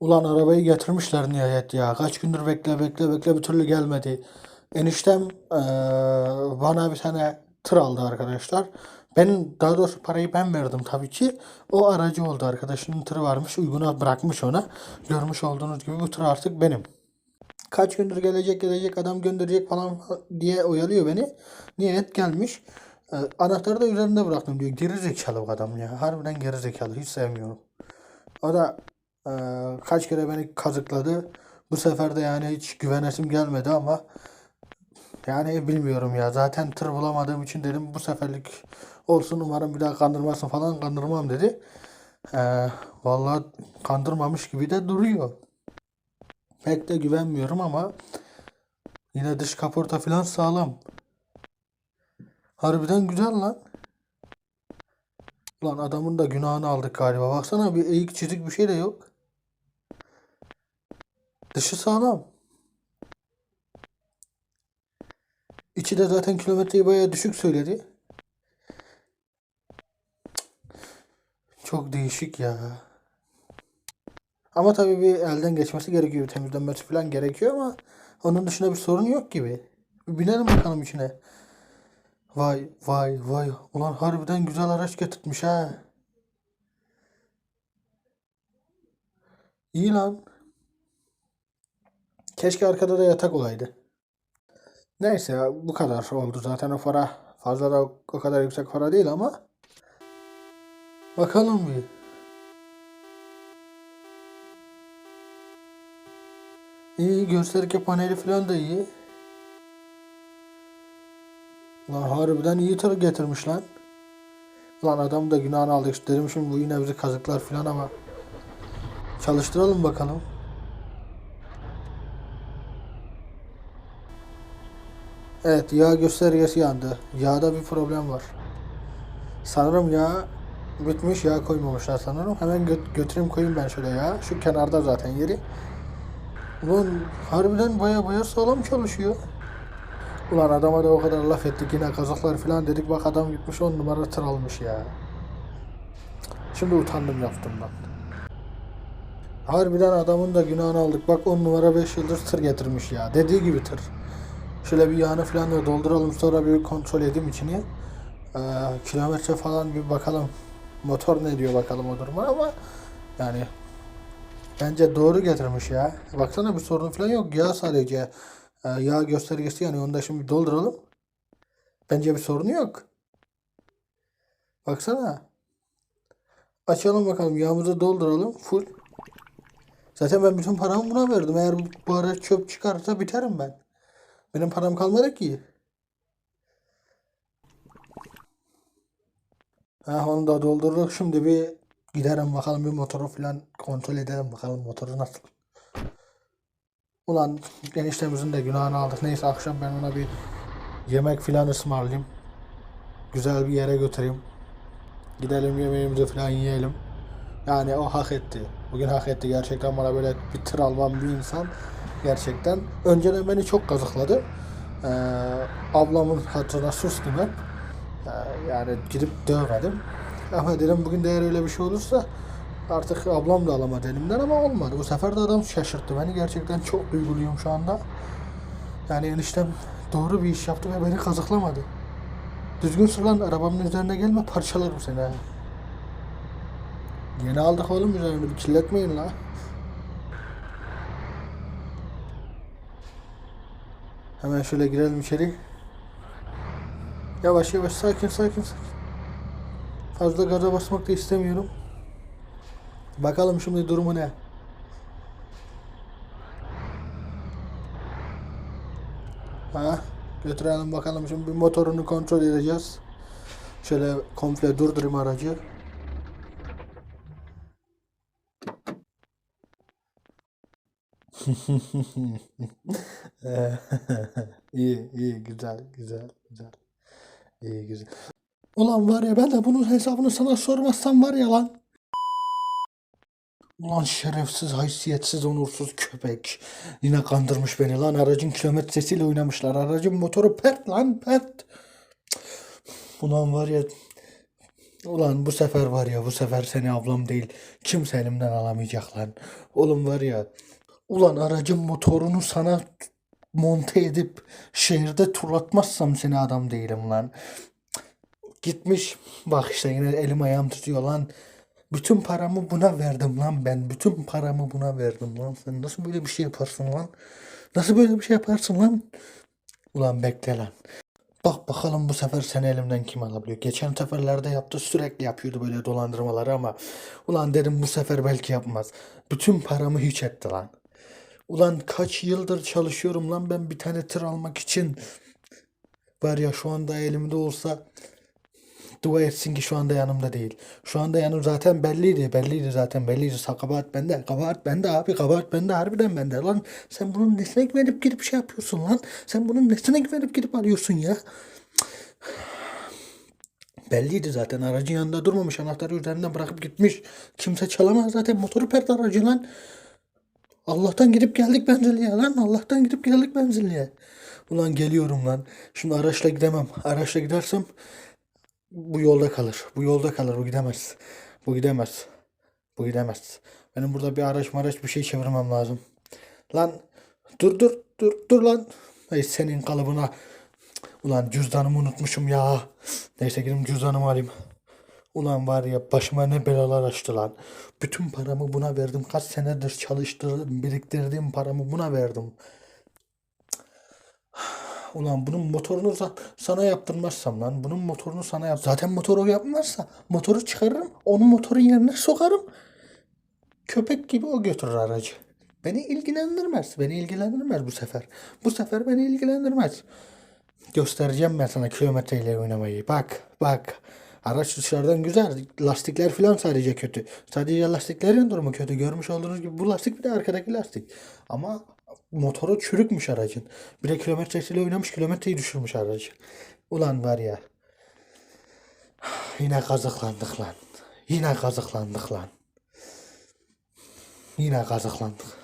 Ulan arabayı getirmişler nihayet ya. Kaç gündür bekle bekle bekle bir türlü gelmedi. Eniştem eee, bana bir tane tır aldı arkadaşlar. Ben daha doğrusu parayı ben verdim tabii ki. O aracı oldu arkadaşının tırı varmış. Uyguna bırakmış ona. Görmüş olduğunuz gibi bu tır artık benim. Kaç gündür gelecek gelecek adam gönderecek falan diye oyalıyor beni. Nihayet gelmiş. Ee, anahtarı da üzerinde bıraktım diyor. Geri zekalı bu adam ya. Harbiden geri zekalı. Hiç sevmiyorum. O da e, kaç kere beni kazıkladı. Bu sefer de yani hiç güvenesim gelmedi ama yani bilmiyorum ya. Zaten tır bulamadığım için dedim bu seferlik olsun umarım bir daha kandırmazsın falan kandırmam dedi. Ee, vallahi kandırmamış gibi de duruyor. Pek de güvenmiyorum ama yine dış kaporta falan sağlam. Harbiden güzel lan. Lan adamın da günahını aldık galiba. Baksana bir eğik çizik bir şey de yok. Dışı sağlam. İçi de zaten kilometreyi bayağı düşük söyledi. Çok değişik ya. Ama tabii bir elden geçmesi gerekiyor. Temizlenmesi falan gerekiyor ama onun dışında bir sorun yok gibi. Bir binelim bakalım içine. Vay vay vay. Ulan harbiden güzel araç getirtmiş ha. İyi lan. Keşke arkada da yatak olaydı. Neyse bu kadar oldu zaten o para. Fazla da o kadar yüksek para değil ama. Bakalım bir. İyi gösterge paneli falan da iyi. Lan harbiden iyi tır getirmiş lan. Lan adam da günahını aldık. Dedim şimdi bu yine bizi kazıklar falan ama. Çalıştıralım bakalım. Evet yağ göstergesi yandı. Yağda bir problem var. Sanırım yağ bitmiş yağ koymamışlar sanırım. Hemen gö- götüreyim koyayım ben şöyle yağ. Şu kenarda zaten yeri. Ulan harbiden baya baya sağlam çalışıyor. Ulan adama da o kadar laf ettik yine kazaklar falan dedik bak adam gitmiş on numara tır almış ya. Şimdi utandım yaptığımdan. Harbiden adamın da günahını aldık. Bak on numara 5 yıldır tır getirmiş ya. Dediği gibi tır. Şöyle bir yağını falan da dolduralım sonra bir kontrol edeyim içini. Ee, kilometre falan bir bakalım. Motor ne diyor bakalım o duruma ama yani bence doğru getirmiş ya. Baksana bir sorun falan yok. Yağ sadece e, yağ göstergesi yani onu da şimdi dolduralım. Bence bir sorunu yok. Baksana. Açalım bakalım yağımızı dolduralım full. Zaten ben bütün paramı buna verdim. Eğer bu, araç çöp çıkarsa biterim ben. Benim param kalmadı ki. Ha, onu da doldurduk. Şimdi bir giderim bakalım bir motoru falan kontrol edelim bakalım motoru nasıl. Ulan eniştemizin de günahını aldık. Neyse akşam ben ona bir yemek falan ısmarlayayım. Güzel bir yere götüreyim. Gidelim yemeğimizi falan yiyelim. Yani o hak etti. Bugün hak etti gerçekten bana böyle bir tır almam bir insan. Gerçekten. Önceden beni çok kazıkladı. Ee, ablamın hatırına sustum hep. Ee, yani gidip dövmedim. Ama dedim bugün de eğer öyle bir şey olursa artık ablam da alamadı elimden ama olmadı. Bu sefer de adam şaşırttı beni. Gerçekten çok duyguluyum şu anda. Yani eniştem doğru bir iş yaptı ve beni kazıklamadı. Düzgün sür arabamın üzerine gelme parçalarım seni. Yeni aldık oğlum üzerine bir kirletmeyin la. Hemen şöyle girelim içeri. Yavaş yavaş sakin sakin sakin. Fazla gaza basmak da istemiyorum. Bakalım şimdi durumu ne? Ha, götürelim bakalım şimdi bir motorunu kontrol edeceğiz. Şöyle komple durdurayım aracı. iyi iyi güzel güzel güzel. İyi güzel. Ulan var ya ben de bunun hesabını sana sormazsam var ya lan. Ulan şerefsiz, haysiyetsiz, onursuz köpek. Yine kandırmış beni lan. Aracın kilometresiyle oynamışlar. Aracın motoru pert lan pert. Ulan var ya Ulan bu sefer var ya bu sefer seni ablam değil kimse elimden alamayacak lan. Oğlum var ya ulan aracın motorunu sana monte edip şehirde turlatmazsam seni adam değilim lan. Gitmiş bak işte yine elim ayağım tutuyor lan. Bütün paramı buna verdim lan ben. Bütün paramı buna verdim lan. Sen nasıl böyle bir şey yaparsın lan? Nasıl böyle bir şey yaparsın lan? Ulan bekle lan. Bak bakalım bu sefer seni elimden kim alabiliyor? Geçen seferlerde yaptı sürekli yapıyordu böyle dolandırmaları ama ulan dedim bu sefer belki yapmaz. Bütün paramı hiç etti lan. Ulan kaç yıldır çalışıyorum lan ben bir tane tır almak için. Var ya şu anda elimde olsa dua etsin ki şu anda yanımda değil. Şu anda yanım zaten belliydi. Belliydi zaten belliydi. Sa kabahat bende. Kabahat bende abi. Kabahat bende. Harbiden bende. Lan sen bunun nesine güvenip gidip şey yapıyorsun lan? Sen bunun nesine güvenip gidip alıyorsun ya? Belliydi zaten. Aracın yanında durmamış. Anahtarı üzerinden bırakıp gitmiş. Kimse çalamaz zaten. Motoru pert aracı lan. Allah'tan gidip geldik benzinliğe lan. Allah'tan gidip geldik benzinliğe. Ulan geliyorum lan. Şimdi araçla gidemem. Araçla gidersem bu yolda kalır. Bu yolda kalır. Bu gidemez. Bu gidemez. Bu gidemez. Benim burada bir araç maraç bir şey çevirmem lazım. Lan dur dur dur dur lan. Ay senin kalıbına. Ulan cüzdanımı unutmuşum ya. Neyse gidip cüzdanımı alayım. Ulan var ya başıma ne belalar açtı lan. Bütün paramı buna verdim. Kaç senedir çalıştırdım, biriktirdiğim paramı buna verdim. Ulan bunun motorunu sana yaptırmazsam lan. Bunun motorunu sana yap. Zaten motoru yapmazsa motoru çıkarırım. Onun motorun yerine sokarım. Köpek gibi o götürür aracı. Beni ilgilendirmez. Beni ilgilendirmez bu sefer. Bu sefer beni ilgilendirmez. Göstereceğim ben sana kilometreyle oynamayı. Bak, bak. Araç dışarıdan güzel. Lastikler falan sadece kötü. Sadece lastiklerin durumu kötü. Görmüş olduğunuz gibi bu lastik bir de arkadaki lastik. Ama motoru çürükmüş aracın. Bir de kilometresiyle oynamış kilometreyi düşürmüş aracı. Ulan var ya. Yine kazıklandık lan. Yine kazıklandık lan. Yine kazıklandık.